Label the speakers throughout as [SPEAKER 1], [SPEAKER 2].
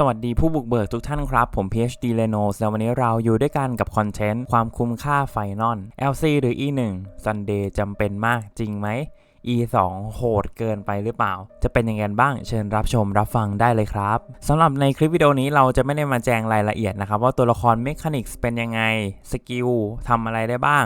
[SPEAKER 1] สวัสดีผู้บุกเบิกทุกท่านครับ ผม PhD Leno และวันนี้เราอยู่ด้วยกันกับคอนเทนต์ ความคุ้มค่าไฟนอล LC หรือ E1 Sunday จำเป็นมากจริงไหม E2 โหดเกินไปหรือเปล่า จะเป็นยังไงบ้าง เชิญรับชมรับฟังได้เลยครับสำหรับในคลิปวิดีโอนี้เราจะไม่ได้มาแจงรายละเอียดนะครับ ว่าตัวละครเมคานิกส์เป็นยังไง สกิลทำอะไรได้บ้าง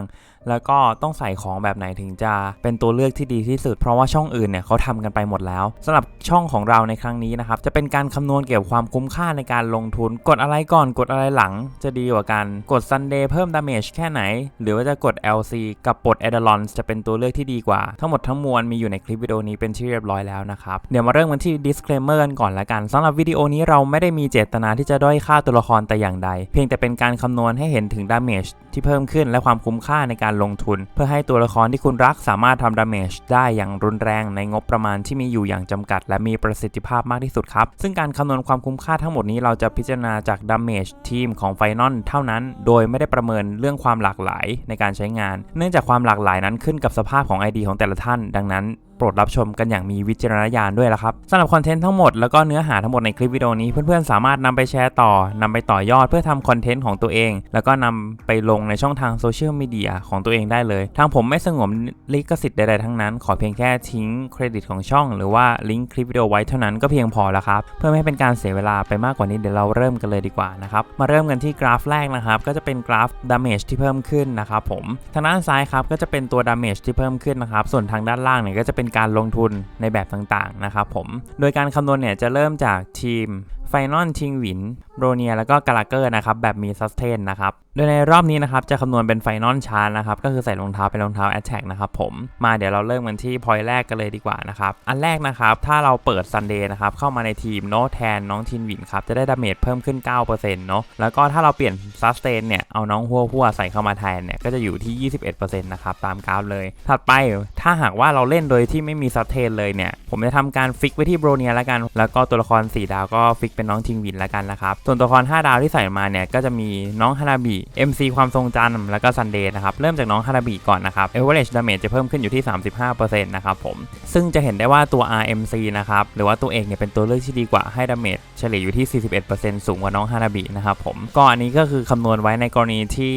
[SPEAKER 1] แล้วก็ต้องใส่ของแบบไหนถึงจะเป็นตัวเลือกที่ดีที่สุด เพราะว่าช่องอื่นเนี่ยเขาทำกันไปหมดแล้วสำหรับช่องของเราในครั้งนี้นะครับจะเป็นการคำนวณเกี่ยวกับความคุ้มค่าในการลงทุน กดอะไรก่อนกดอะไรหลัง จะดีกว่ากันกด Sunday เพิ่มดาเมจแค่ไหน หรือว่าจะกด LC กับปลด a d a l o n จะเป็นตัวเลือกที่ดีกว่า ทั้งหมดทั้งมวลมีอยู่ในคลิปวิดีโอนี้เป็นที่เรียบร้อยแล้วนะครับเดี๋ยวมาเริ่มกันที่ disclaimer กันก่อนละกันสำหรับวิดีโอนี้เราไม่ได้มีเจตนาที่จะด้อยค่าตัวละครแต่อย่างใด เพียงแต่เป็นการคำนวณให้เห็นถึงดาเมจที่เพิ่มขึ้นและความคุ้มค่าในการลงทุน เพื่อให้ตัวละครที่คุณรักสามารถทำดาเมจได้อย่างรุนแรงในงบประมาณที่มีอยู่อย่างจำกัด และมีประสิทธิภาพมากที่สุดครับ ซึ่งการคำนวณความคุ้มค่าทั้งหมดนี้เราจะพิจารณาจากดาเมจทีมของไฟนอลเท่านั้น โดยไม่ได้ประเมินเรื่องความหลากหลายในการใช้งาน เนื่องจากความหลากหลายนั้นขึ้นกับสภาพของ ID ของแต่ละท่าน ดังนั้น ปรดรับชมกันอย่างมีวิจารณญาณด้วยละครับสำหรับคอนเทนต์ทั้งหมดแล้วก็เนื้อหาทั้งหมดในคลิปวิดีโอนี้เพื่อนๆสามารถนำไปแชร์ต่อนำไปต่อยอดเพื่อทำคอนเทนต์ของตัวเอง แล้วก็นำไปลงในช่องทางโซเชียลมีเดียของตัวเองได้เลย ทางผมไม่สงวนลิขสิทธิ์ใดๆทั้งนั้น ขอเพียงแค่ทิ้งเครดิตของช่อง หรือว่าลิงก์คลิปวิดีโอไว้เท่านั้นก็เพียงพอแล้วครับเพื่อไม่ให้เป็นการเสียเวลาไปมากกว่านี้เดี๋ยวเราเริ่มกันเลยดีกว่านะครับมาเริ่มกันที่กราฟแรกนะครับก็จะเป็นกราฟดาเมจที่เพิ่มขึ้นนะครับผมทางด้านซ้ายครับก็จะเป็นตัวดาเมจที่เพิ่มขึ้นนะครับส่วนทางด้านล่างเนี่ยก็จะเป็นการลงทุนในแบบต่างๆนะครับผม โดยการคำนวณเนี่ยจะเริ่มจากทีม ไฟนอลทิงวินโรเนียแล้วก็กาลาเกอร์นะครับแบบมีซัสเทนนะครับโดยในรอบนี้นะครับจะคำนวณเป็นไฟนอลชาร์จนะครับก็คือใส่รองเท้าเป็นรองเท้าแอ t แทกนะครับผมมาเดี๋ยวเราเริ่มกันที่พอยต์แรกกันเลยดีกว่านะครับอันแรกนะครับถ้าเราเปิดซันเดย์นะครับเข้ามาในทีมโนแทนน้องทินวินครับจะได้ดาเมจเพิ่มขึ้น 9%เนาะแล้วก็ถ้าเราเปลี่ยนซัสเทนเนี่ยเอาน้องหัวหัวใส่เข้ามาแทนเนี่ยก็จะอยู่ที่ 21%นะครับตามกราฟเลย ถัดไปถ้าหากว่าเราเล่นโดยที่ไม่มีซัสเทนเลยเนี่ยผมจะทำการฟิกไว้ที่โบรเนียแล้วกัน แล้วก็ตัวละคร4ดาวก็ฟิกเป็นน้องทิงวินแล้วกันนะครับ ส่วนตัวละคร5ดาวที่ใส่มาเนี่ยก็จะมีน้องฮานาบิ MC ความทรงจำแล้วก็ซันเดย์นะครับ เริ่มจากน้องฮานาบิก่อนนะครับ average damage จะเพิ่มขึ้นอยู่ที่ 35%นะครับผม ซึ่งจะเห็นได้ว่าตัว RMC นะครับ หรือว่าตัวเอกเนี่ยเป็นตัวเลือกที่ดีกว่าให้ damage เฉลี่ยอยู่ที่ 41%สูงกว่าน้องฮานาบินะครับผมก็อันนี้ก็คือคำนวณไว้ในกรณีที่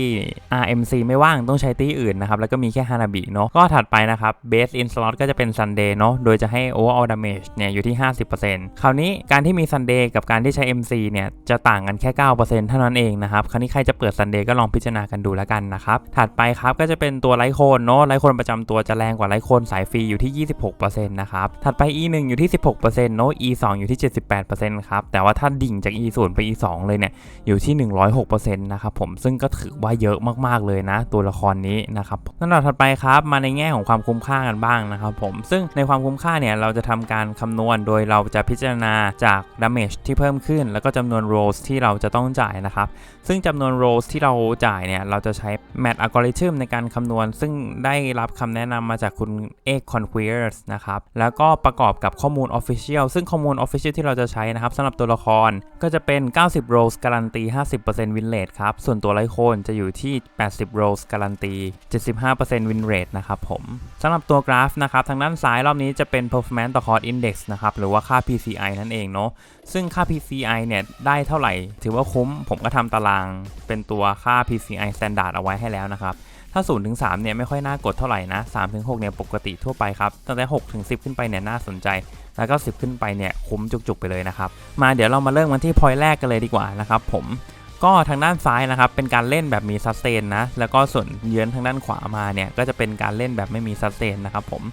[SPEAKER 1] RMC ไม่ว่างต้องใช้ตีอื่นนะครับแล้วก็มีแค่ฮานาบิเนาะก็ถัดไปนะครับ base in slot ก็จะเป็น Sunday เนาะโดยจะให้ overall damage เนี่ยอยู่ที่ 50%คราวนี้การที่มี Sunday กับการที่ใช้ MC เนี่ยจะต่างกันแค่ 9%เท่านั้นเองนะครับคราวนี้ใครจะเปิด Sunday ก็ลองพิจารณากันดูแล้วกันนะครับ ถัดไปครับก็จะเป็นตัวไลโคนเนาะไลโคนประจำตัวจะแรงกว่าไลโคนสายฟรีอยู่ที่ 26%นะครับ ถัดไป E1 อยู่ที่ 16%เนาะ E2 อยู่ที่ 78%ครับ แต่ว่าถ้าดิ่งจาก E0 ไป E2 เลยเนี่ยอยู่ที่ 106%นะครับผมซึ่งก็ถือว่าเยอะมากๆเลยนะ ตัวละครนี้นะครับลำดับถัดไปครับมาในแง่ของความคุ้มค่ากันบ้างนะครับผมซึ่งในความคุ้มค่าเนี่ยเราจะทำการคำนวณโดยเราจะพิจารณาจาก damage ที่เพิ่มขึ้น แล้วก็จำนวน rolls ที่เราจะต้องจ่ายนะครับ ซึ่งจำนวน rolls ที่เราจ่ายเนี่ย เราจะใช้ math algorithm ในการคำนวณ ซึ่งได้รับคำแนะนำมาจากคุณเอก Conquerors นะครับ แล้วก็ประกอบกับข้อมูล Official ซึ่งข้อมูล Official ที่เราจะใช้นะครับสำหรับตัวละครก็จะเป็น 90 rolls การันตี 50% win rate ครับ ส่วนตัวไลโคนจะอยู่ที่ 80 rolls การันตี 75% win rate นะครับผมสำหรับตัวกราฟนะครับทางด้านซ้ายรอบนี้จะเป็น performance ต่อ cost index นะครับหรือว่าค่า PCI นั่นเองเนาะซึ่งค่า PCI เนี่ยได้เท่าไหร่ ถือว่าคุ้ม ผมก็ทำตารางเป็นตัวค่า PCI standard เอาไว้ให้แล้วนะครับถ้า0ถึง3เนี่ยไม่ค่อยน่ากดเท่าไหร่นะ3ถึง6เนี่ยปกติทั่วไปครับ ตั้งแต่6ถึง10 ขึ้นไปเนี่ยน่าสนใจ แล้วก็ 10 ขึ้นไปเนี่ยคุ้มจุกๆไปเลยนะครับ มาเดี๋ยวเรามาเริ่มกันที่พอยแรกกันเลยดีกว่านะครับผมก็ทางด้านซ้ายนะครับเป็นการเล่นแบบมีซัสเตนนะแล้วก็ส่วนเยือนทางด้านขวามาเนี่ยก็จะเป็นการเล่นแบบไม่มีซัสเตนนะครับผม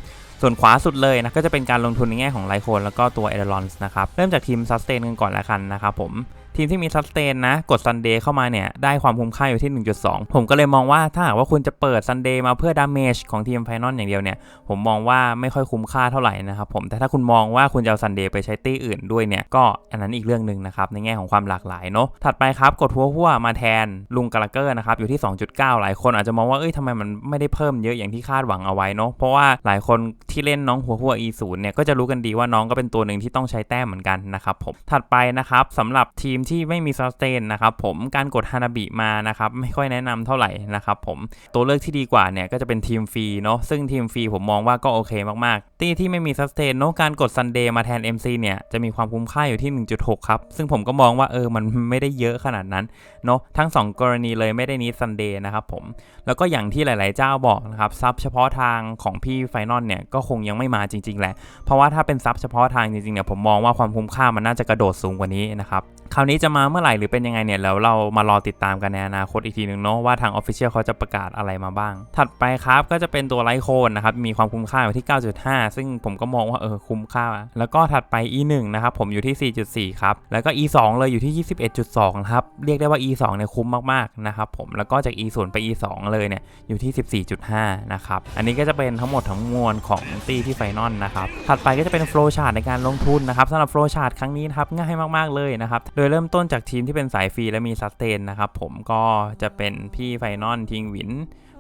[SPEAKER 1] ส่วนขวาสุดเลยนะก็จะเป็นการลงทุนในแง่ของไลโคนแล้วก็ตัวเอเดรอนส์นะครับเริ่มจากทีมซัสเตนกันก่อนละกันนะครับผม ทีมที่มีซัสเตนนะ กดซันเดย์เข้ามาเนี่ย ได้ความคุ้มค่าอยู่ที่ 1.2 ผมก็เลยมองว่าถ้าหากว่าคุณจะเปิดซันเดย์มาเพื่อดาเมจของทีมไฟนอลอย่างเดียวเนี่ย ผมมองว่าไม่ค่อยคุ้มค่าเท่าไหร่นะครับผมแต่ถ้าคุณมองว่าคุณจะเอาซันเดย์ไปใช้ตี้อื่นด้วยเนี่ยก็อันนั้นอีกเรื่องหนึ่งนะครับในแง่ของความหลากหลายเนาะถัดไปครับกดหัวหัวมาแทนลุงกาลเกอร์นะครับอยู่ที่ 2.9 หลายคนอาจจะมองว่าเอ้ยทำไมมันไม่ได้เพิ่มเยอะอย่างที่คาดหวังเอาไว้เนาะเพราะว่าหลายคนที่เล่นน้องหัวหัว E0 เนี่ยก็จะรู้กันดีว่าน้องก็เป็นตัวหนึ่งที่ต้องใช้แต้มเหมือนกันนะครับผมถัดไปนะครับสำหรับทีมที่ไม่มีซัสเตนนะครับผมการกดฮานาบิมานะครับไม่ค่อยแนะนำเท่าไหร่นะครับผมตัวเลือกที่ดีกว่าเนี่ยก็จะเป็นทีมฟรีเนาะซึ่งทีมฟรีผมมองว่าก็โอเคมากๆ ตีที่ไม่มีซัสเตนเนาะการกดซันเดย์มาแทน MC เนี่ยจะมีความคุ้มค่าอยู่ที่ 1.6 ครับ ซึ่งผมก็มองว่าเออมันไม่ได้เยอะขนาดนั้นเนาะทั้ง 2 กรณีเลยไม่ได้นี้ซันเดย์นะครับผมแล้วก็อย่างที่หลาย ๆ เจ้าบอกนะครับซับเฉพาะทางของพี่ไฟนอลเนี่ยก็คงยังไม่มาจริง ๆ แหละ เพราะว่าถ้าเป็นซับเฉพาะทางจริง ๆ เนี่ยผมมองว่าความคุ้มค่ามันน่าจะกระโดดสูงกว่านี้นะครับ คราวนี้จะมาเมื่อไหร่หรือเป็นยังไงเนี่ยแล้วเรามารอติดตามกันในอนาคตอีกทีหนึ่งเนาะว่าทาง Official เขาจะประกาศอะไรมาบ้าง ถัดไปครับก็จะเป็นตัวไลโคนนะครับมีความคุ้มค่าอยู่ที่ 9.5 ซึ่งผมก็มองว่าเออคุ้มค่า แล้วก็ถัดไป E1 นะครับผมอยู่ที่ 4.4 ครับ แล้วก็ E2 เลยอยู่ที่ 21.2 ครับ เรียกได้ว่า E2 เนี่ยคุ้มมากๆนะครับผมแล้วก็จาก E0 ไป E2 เลยเนี่ยอยู่ที่ 14.5 นะครับอันนี้ก็จะเป็นทั้งหมดทั้งมวลของตีที่ไฟนอลนะครับถัดไปก็จะเป็นโฟล์ชาร์ตในการลงทุนนะครับสำหรับโฟล์ชาร์ตครั้งนี้นะครับง่ายมากๆเลยนะครับโดยเริ่มต้นจากทีมที่เป็นสายฟรีและมีซัสเตนนะครับผมก็จะเป็นพี่ไฟนอลทิงวิน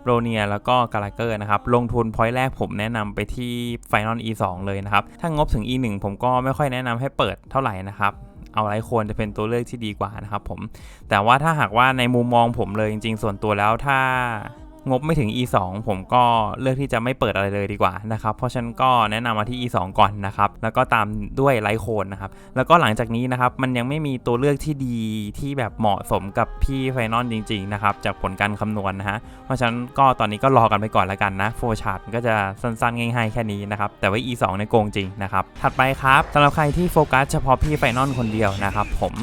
[SPEAKER 1] โรเนียแล้วก็กาลาเกอร์นะครับ ลงทุนพอยต์แรกผมแนะนำไปที่ Final E2 เลยนะครับ ถ้างบถึง E1 ผมก็ไม่ค่อยแนะนำให้เปิดเท่าไหร่นะครับเอาไรโคนจะเป็นตัวเลือกที่ดีกว่านะครับผม แต่ว่าถ้าหากว่าในมุมมองผมเลยจริง ๆ ส่วนตัวแล้วถ้า งบไม่ถึง E2 ผมก็เลือกที่จะไม่เปิดอะไรเลยดีกว่านะครับ เพราะฉะนั้นก็แนะนำมาที่ E2 ก่อนนะครับ แล้วก็ตามด้วยไลโคนนะครับ แล้วก็หลังจากนี้นะครับมันยังไม่มีตัวเลือกที่ดีที่แบบเหมาะสมกับพี่ไฟนอลจริง ๆ นะครับ จากผลการคำนวณนะฮะ เพราะฉะนั้นก็ตอนนี้ก็รอกันไปก่อนล้วกันนะโฟชาร์ตก็จะสั้นๆ ง่ายๆ แค่นี้นะครับ แต่ว่า E2 ในโกงจริงนะครับ ถัดไปครับสำหรับใครที่โฟกัสเฉพาะพี่ไฟนอลคนเดียวนะครับผม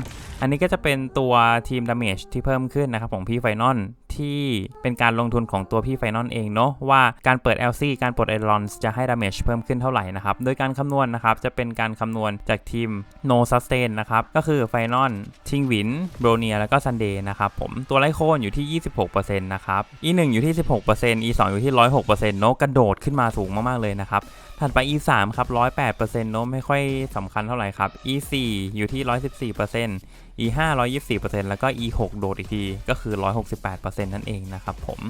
[SPEAKER 1] อันนี้ก็จะเป็นตัวทีมดาเมจที่เพิ่มขึ้นนะครับของพี่ไฟนอล ที่เป็นการลงทุนของตัวพี่ไฟนอลเองเนาะว่าการเปิด LC การปลดไอรอนจะให้ดาเมจเพิ่มขึ้นเท่าไหร่นะครับ โดยการคำนวณนะครับ จะเป็นการคำนวณจากทีม No Sustain นะครับ ก็คือไฟนอลทิงวินโบรเนียแล้วก็ซันเดย์นะครับผมตัวไลโคนอยู่ที่ 26%นะครับ E1 อยู่ที่ 16% E2 อยู่ที่ 106%เนาะกระโดดขึ้นมาสูงมากๆเลยนะครับถัดไป E3 ครับ108%เนอะไม่ค่อยสำคัญเท่าไหร่ครับ E4 อยู่ที่ 114% E5 124%แล้วก็ E6 โดดอีกทีก็คือ 168%นนั่นเองนะครับผม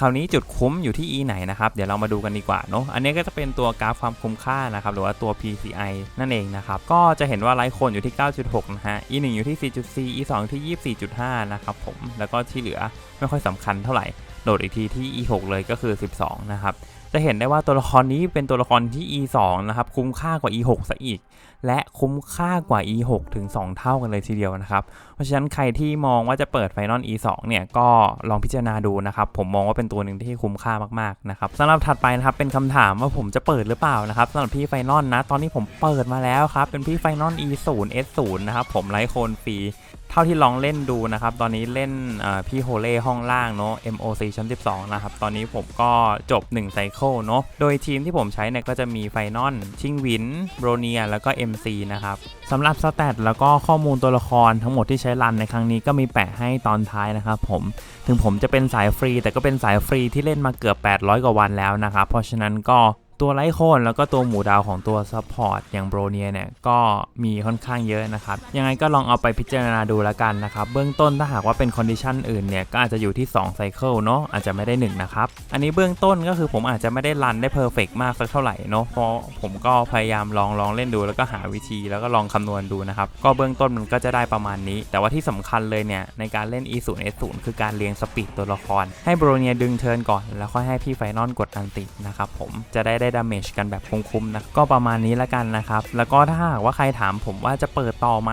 [SPEAKER 1] คราวนี้จุดคุ้มอยู่ที่ E ไหนนะครับ เดี๋ยวเรามาดูกันดีกว่าเนาะอันนี้ก็จะเป็นตัวกราฟความคุ้มค่านะครับ หรือว่าตัว PCI นั่นเองนะครับ ก็จะเห็นว่าไลท์คนอยู่ที่ 9.6 นะฮะ E1 อยู่ที่ 4.4 E2 ที่ 24.5 นะครับผม แล้วก็ที่เหลือไม่ค่อยสำคัญเท่าไหร่ โดดอีกทีที่ E6 เลยก็คือ 12 นะครับ จะเห็นได้ว่าตัวละครนี้เป็นตัวละครที่ E2 นะครับคุ้มค่ากว่า E6 ซะอีก และคุ้มค่ากว่า E6 ถึง 2 เท่ากันเลยทีเดียวนะครับ เพราะฉะนั้นใครที่มองว่าจะเปิด Final E2 เนี่ยก็ลองพิจารณาดูนะครับผมมองว่าเป็นตัวหนึ่งที่คุ้มค่ามากๆนะครับสำหรับถัดไปนะครับเป็นคำถามว่าผมจะเปิดหรือเปล่านะครับสำหรับพี่ Final นะตอนนี้ผมเปิดมาแล้วครับเป็นพี่ Final E0 S0 นะครับผมไลท์โคนฟรี เท่าที่ลองเล่นดูนะครับ ตอนนี้เล่นพี่โฮเล่ห้องล่างเนาะ MOC ชั้น 12 นะครับ ตอนนี้ผมก็จบ1ไซเคิลเนาะ โดยทีมที่ผมใช้เนี่ยก็จะมีไฟนอลชิงวินโรเนีย แล้วก็ MC นะครับสำหรับสแตทแล้วก็ข้อมูลตัวละครทั้งหมดที่ใช้รันในครั้งนี้ก็มีแปะให้ตอนท้ายนะครับผม ถึงผมจะเป็นสายฟรี แต่ก็เป็นสายฟรีที่เล่นมาเกือบ 800 กว่าวันแล้วนะครับ เพราะฉะนั้นก็ ตัวไลโคนแล้วก็ตัวหมูดาวของตัวซัพพอร์ตอย่างโบรเนียเนี่ยก็มีค่อนข้างเยอะนะครับ ยังไงก็ลองเอาไปพิจารณาดูแล้วกันนะครับ เบื้องต้นถ้าหากว่าเป็นคอนดิชันอื่นเนี่ย ก็อาจจะอยู่ที่2ไซเคิลเนาะอาจจะไม่ได้ 1 นะครับ อันนี้เบื้องต้นก็คือผมอาจจะไม่ได้รันได้เพอร์เฟกมากสักเท่าไหร่เนาะเพราะผมก็พยายามลองลองเล่นดูแล้วก็หาวิธีแล้วก็ลองคำนวณดูนะครับก็เบื้องต้นมันก็จะได้ประมาณนี้ แต่ว่าที่สำคัญเลยเนี่ยในการเล่น E0 S0 คือการเรียงสปีดตัวละคร ให้โบรเนียดึงเทิร์นก่อน แล้วค่อยให้พี่ไฟนอลกดอันตินะครับผมจะได้ได้ดาเมจกันแบบคุ้มๆนะก็ประมาณนี้ละกันนะครับ แล้วก็ถ้าหากว่าใครถามผมว่าจะเปิดต่อไหม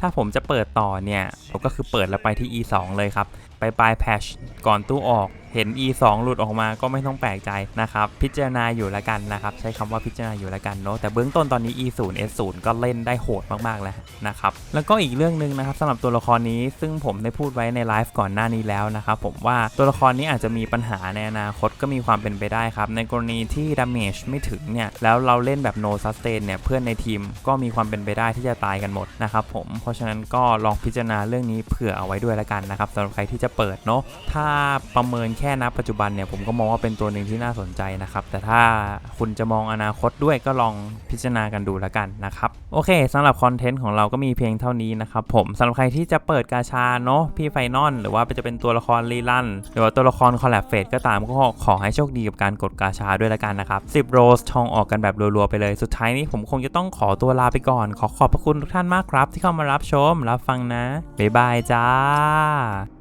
[SPEAKER 1] ถ้าผมจะเปิดต่อเนี่ยผมก็คือเปิดแล้วไปที่ E2 เลยครับ ไปปลายแพชก่อนตู้ออก เห็น E2 หลุดออกมาก็ไม่ต้องแปลกใจนะครับ พิจารณาอยู่แล้วกันนะครับ ใช้คำว่าพิจารณาอยู่แล้วกันเนาะแต่เบื้องต้นตอนนี้ E0 S0 ก็เล่นได้โหดมากๆแล้วนะครับ แล้วก็อีกเรื่องหนึ่งนะครับสำหรับตัวละครนี้ซึ่งผมได้พูดไว้ในไลฟ์ก่อนหน้านี้แล้วนะครับผมว่าตัวละครนี้อาจจะมีปัญหาในอนาคตก็มีความเป็นไปได้ครับในกรณีที่ดาเมจไม่ถึงเนี่ยแล้วเราเล่นแบบ no sustain เนี่ยเพื่อนในทีมก็มีความเป็นไปได้ที่จะตายกันหมดนะครับผมเพราะฉะนั้นก็ลองพิจารณาเรื่องนี้เผื่อเอาไว้ด้วยแล้วกันนะครับสำหรับใครที่จะเปิดเนาะถ้าประเมินแค่นับปัจจุบันเนี่ยผมก็มองว่าเป็นตัวหนึ่งที่น่าสนใจนะครับ แต่ถ้าคุณจะมองอนาคตด้วยก็ลองพิจารณากันดูแล้วกันนะครับโอเคสำหรับคอนเทนต์ของเราก็มีเพียงเท่านี้นะครับผมสำหรับใครที่จะเปิดกาชาเนาะพี่ไฟนอลหรือว่าจะเป็นตัวละครรีลันหรือว่าตัวละครคอลแลบเฟสก็ตามก็ขอให้โชคดีกับการกดกาชาด้วยแล้วกันนะครับ10โรสทองออกกันแบบรัวๆไปเลยสุดท้ายนี้ผมคงจะต้องขอตัวลาไปก่อน ขอขอบพระคุณทุกท่านมากครับ ที่เข้ามารับชมรับฟังนะบ๊ายบายจ้า